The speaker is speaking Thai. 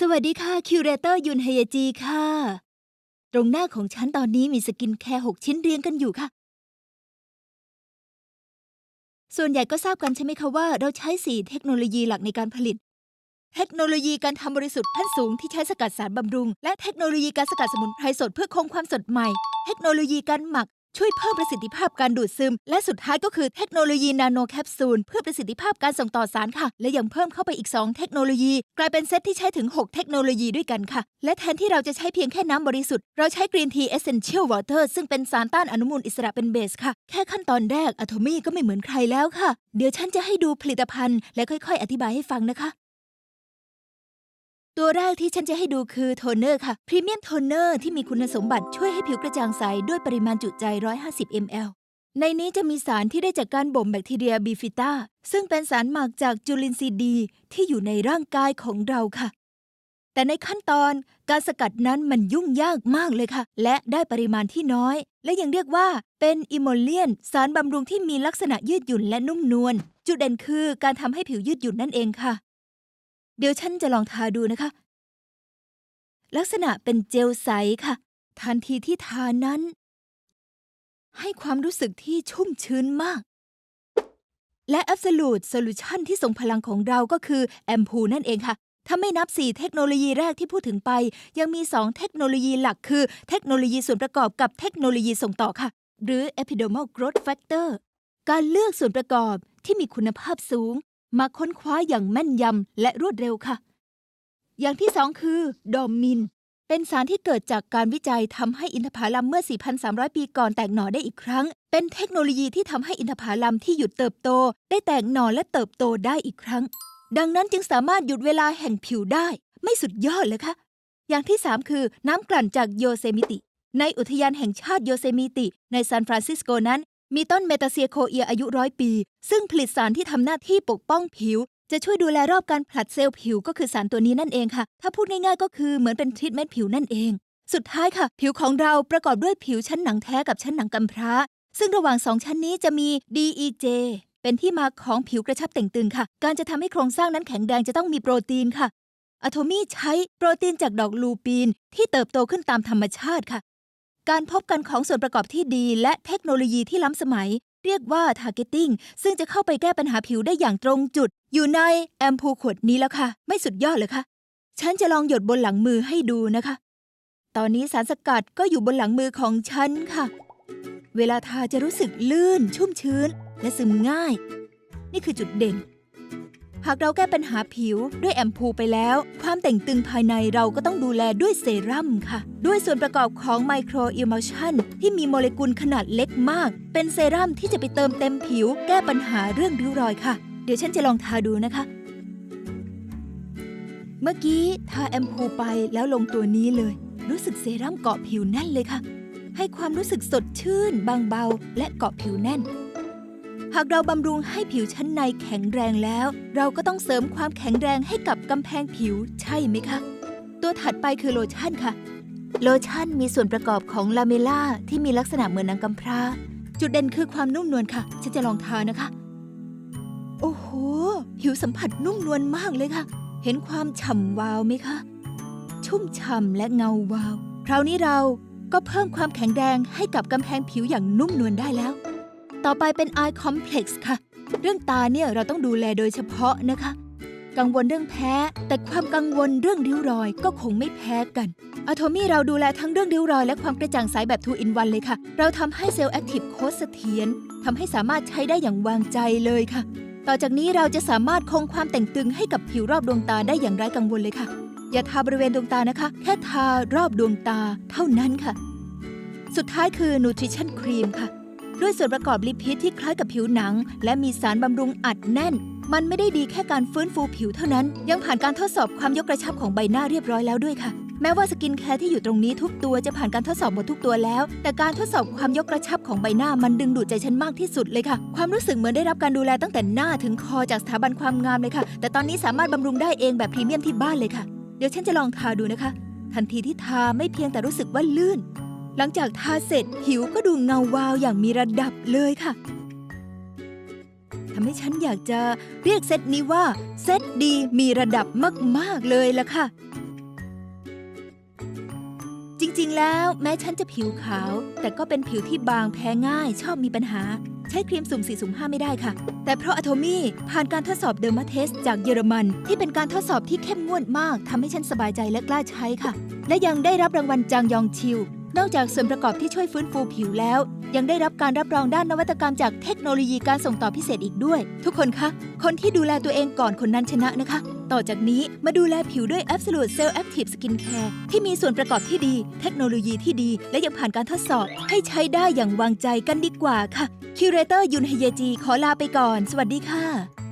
สวัสดีค่ะ คิวเรเตอร์ยุนเฮยจีค่ะ ตรงหน้าของฉันตอนนี้มีสกินแคร์6ชิ้นเรียงกันอยู่ค่ะ ส่วนใหญ่ก็ทราบกันใช่ไหมคะว่าเราใช้4เทคโนโลยีหลักในการผลิต เทคโนโลยีการทำบริสุทธิ์ขั้นสูงที่ใช้สกัดสารบำรุง และเทคโนโลยีการสกัดสมุนไพรสดเพื่อคงความสดใหม่ เทคโนโลยีการหมัก ช่วยเพิ่มประสิทธิภาพการดูดซึม และสุดท้ายก็คือเทคโนโลยีนาโนแคปซูลเพื่อประสิทธิภาพการส่งต่อสารค่ะ และยังเพิ่มเข้าไปอีก 2 เทคโนโลยี กลายเป็นเซตที่ใช้ถึง 6 เทคโนโลยีด้วยกันค่ะ และแทนที่เราจะใช้เพียงแค่น้ำบริสุทธิ์ เราใช้กรีนทีเอเซนเชียลวอเตอร์ซึ่งเป็นสารต้านอนุมูลอิสระเป็นเบสค่ะ แค่ขั้นตอนแรกอะโทมี่ก็ไม่เหมือนใครแล้วค่ะ เดี๋ยวฉันจะให้ดูผลิตภัณฑ์ และค่อย ๆ อธิบายให้ฟังนะคะ ตัวแรกที่ฉันจะให้ดูคือโทนเนอร์ค่ะพรีเมียมโทนเนอร์ที่มีคุณสมบัติช่วยให้ผิวกระจ่างใส ด้วยปริมาณจุใจ 150 ml ในนี้จะมีสารที่ได้จากการบ่มแบคทีเรียบีฟิต้าซึ่งเป็นสารหมักจากจุลินทรีย์ดีที่อยู่ในร่างกายของเราค่ะ แต่ในขั้นตอนการสกัดนั้นมันยุ่งยากมากเลยค่ะ และได้ปริมาณที่น้อย และยังเรียกว่าเป็นอิโมเลียน สารบำรุงที่มีลักษณะยืดหยุ่นและนุ่มนวลจุดเด่นคือการทำให้ผิวยืดหยุ่นนั่นเองค่ะ เดี๋ยวฉันจะลองทาดูนะคะ ลักษณะเป็นเจลใสค่ะ ทันทีที่ทานั้น ให้ความรู้สึกที่ชุ่มชื้นมาก และ Absolute Solution ที่ทรงพลังของเราก็คือแอมพูนั่นเองค่ะ ถ้าไม่นับ 4 เทคโนโลยีแรกที่พูดถึงไป ยังมี 2 เทคโนโลยีหลักคือ เทคโนโลยีส่วนประกอบกับเทคโนโลยีส่งต่อค่ะ หรือ Epidermal Growth Factor การเลือกส่วนประกอบที่มีคุณภาพสูง มาค้นคว้าอย่างแม่นยำและรวดเร็วค่ะ อย่างที่สองคือ ดอมมิน เป็นสารที่เกิดจากการวิจัยทำให้อินทผลัมเมื่อ 4,300 ปีก่อนแตกหน่อได้อีกครั้ง เป็นเทคโนโลยีที่ทำให้อินทผลัมที่หยุดเติบโต ได้แตกหน่อและเติบโตได้อีกครั้ง ดังนั้นจึงสามารถหยุดเวลาแห่งผิวได้ ไม่สุดยอดเลยคะอย่างที่ 3 คือน้ำกลั่นจากโยเซมิติ ในอุทยานแห่งชาติโยเซมิติ ในซานฟรานซิสโกนั้น มีต้นเมตาเซียโคเอียอายุร้อยปี ซึ่งผลิตสารที่ทำหน้าที่ปกป้องผิว จะช่วยดูแลรอบการผลัดเซลล์ผิวก็คือสารตัวนี้นั่นเองค่ะ ถ้าพูดง่ายๆก็คือเหมือนเป็นทรีทเมนต์ผิวนั่นเอง สุดท้ายค่ะ ผิวของเราประกอบด้วยผิวชั้นหนังแท้กับชั้นหนังกำพร้า ซึ่งระหว่างสองชั้นนี้จะมี DEJ เป็นที่มาของผิวกระชับเต่งตึงค่ะ การจะทำให้โครงสร้างนั้นแข็งแรงจะต้องมีโปรตีนค่ะอะโทมี่ใช้โปรตีนจากดอกลูปีนที่เติบโตขึ้นตามธรรมชาติค่ะ การพบกันของส่วนประกอบที่ดี และเทคโนโลยีที่ล้ำสมัย เรียกว่า Targeting ซึ่งจะเข้าไปแก้ปัญหาผิวได้อย่างตรงจุด อยู่ในแอมพูขวดนี้แล้วค่ะ ไม่สุดยอดเลยค่ะฉันจะลองหยดบนหลังมือให้ดูนะคะ ตอนนี้สารสกัดก็อยู่บนหลังมือของฉันค่ะ เวลาทาจะรู้สึกลื่น ชุ่มชื้น และซึมง่าย นี่คือจุดเด่น หากเราแก้ปัญหาผิวด้วยแอมพูไปแล้ว ความแต่งตึงภายในเราก็ต้องดูแลด้วยเซรั่มค่ะ ด้วยส่วนประกอบของไมโครอิม l ชันที่มีโมเลกุลขนาดเล็กมาก เป็นเซรั่มที่จะไปเติมเต็มผิว แก้ปัญหาเรื่องริ้วรอยค่ะ เดี๋ยวฉันจะลองทาดูนะคะ เมื่อกี้ทาแอมพูไปแล้วลงตัวนี้เลย รู้สึกเซรั่มเกาะผิวแน่นเลยค่ะ ให้ความรู้สึกสดชื่นบางเบา และเกาะผิวแน่น หากเราบำรุงให้ผิวชั้นในแข็งแรงแล้ว เราก็ต้องเสริมความแข็งแรงให้กับกำแพงผิวใช่ไหมคะ ตัวถัดไปคือโลชั่นค่ะ โลชั่นมีส่วนประกอบของลาเมล่าที่มีลักษณะเหมือนนางกำพร้า จุดเด่นคือความนุ่มนวลค่ะ ฉันจะลองทานะคะ โอ้โห ผิวสัมผัสนุ่มนวลมากเลยค่ะ เห็นความฉ่ำวาวไหมคะ ชุ่มฉ่ำและเงาวาว คราวนี้เราก็เพิ่มความแข็งแรงให้กับกำแพงผิวอย่างนุ่มนวลได้แล้ว ต่อไปเป็น Eye Complex ค่ะ เรื่องตาเนี่ยเราต้องดูแลโดยเฉพาะนะคะ กังวลเรื่องแพ้ แต่ความกังวลเรื่องริ้วรอยก็คงไม่แพ้กันอะโทมี่เราดูแลทั้งเรื่องริ้วรอยและความกระจ่างใสแบบ2 in 1เลยค่ะ เราทำให้เซลล์แอคทีฟโค้ดเสถียรทำให้สามารถใช้ได้อย่างวางใจเลยค่ะ ต่อจากนี้เราจะสามารถคงความแต่งตึงให้กับผิวรอบดวงตาได้อย่างไร้กังวลเลยค่ะ อย่าทาบริเวณดวงตานะคะ แค่ทารอบดวงตาเท่านั้นค่ะ สุดท้ายคือ Nutrition Cream ค่ะ ด้วยส่วนประกอบลิพิดที่คล้ายกับผิวหนัง และมีสารบำรุงอัดแน่น มันไม่ได้ดีแค่การฟื้นฟูผิวเท่านั้น ยังผ่านการทดสอบความยกกระชับของใบหน้าเรียบร้อยแล้วด้วยค่ะ แม้ว่าสกินแคร์ที่อยู่ตรงนี้ทุกตัวจะผ่านการทดสอบหมดทุกตัวแล้ว แต่การทดสอบความยกกระชับของใบหน้ามันดึงดูดใจฉันมากที่สุดเลยค่ะ ความรู้สึกเหมือนได้รับการดูแลตั้งแต่หน้าถึงคอจากสถาบันความงามเลยค่ะ แต่ตอนนี้สามารถบำรุงได้เองแบบพรีเมียมที่บ้านเลยค่ะ เดี๋ยวฉันจะลองทาดูนะคะ ทันทีที่ทาไม่เพียงแต่รู้สึกว่าลื่น หลังจากทาเสร็จผิวก็ดูเงาวาวอย่างมีระดับเลยค่ะทำให้ฉันอยากจะเรียกเซตนี้ว่า เซตดีมีระดับมาก ๆ เลยล่ะค่ะ จริงๆ แล้วแม้ฉันจะผิวขาว แต่ก็เป็นผิวที่บางแพ้ง่ายชอบมีปัญหา ใช้ครีมสุ่ม4สุ่ม5ไม่ได้ค่ะ แต่เพราะอะโทมี่ผ่านการทดสอบเดอร์มาเทสจากเยอรมัน ที่เป็นการทดสอบที่เข้มงวดมากทำให้ฉันสบายใจและกล้าใช้ค่ะ และยังได้รับรางวัลจางยองชิล นอกจากส่วนประกอบที่ช่วยฟื้นฟูผิวแล้ว ยังได้รับการรับรองด้านนวัตกรรมจากเทคโนโลยีการส่งต่อพิเศษอีกด้วย ทุกคนคะ คนที่ดูแลตัวเองก่อนคนนั้นชนะนะคะ ต่อจากนี้มาดูแลผิวด้วย Absolute Cell Active Skin Care ที่มีส่วนประกอบที่ดี เทคโนโลยีที่ดี และยังผ่านการทดสอบ ให้ใช้ได้อย่างวางใจกันดีกว่าค่ะคิวเรเตอร์ยุนเฮเยจีขอลาไปก่อน สวัสดีค่ะ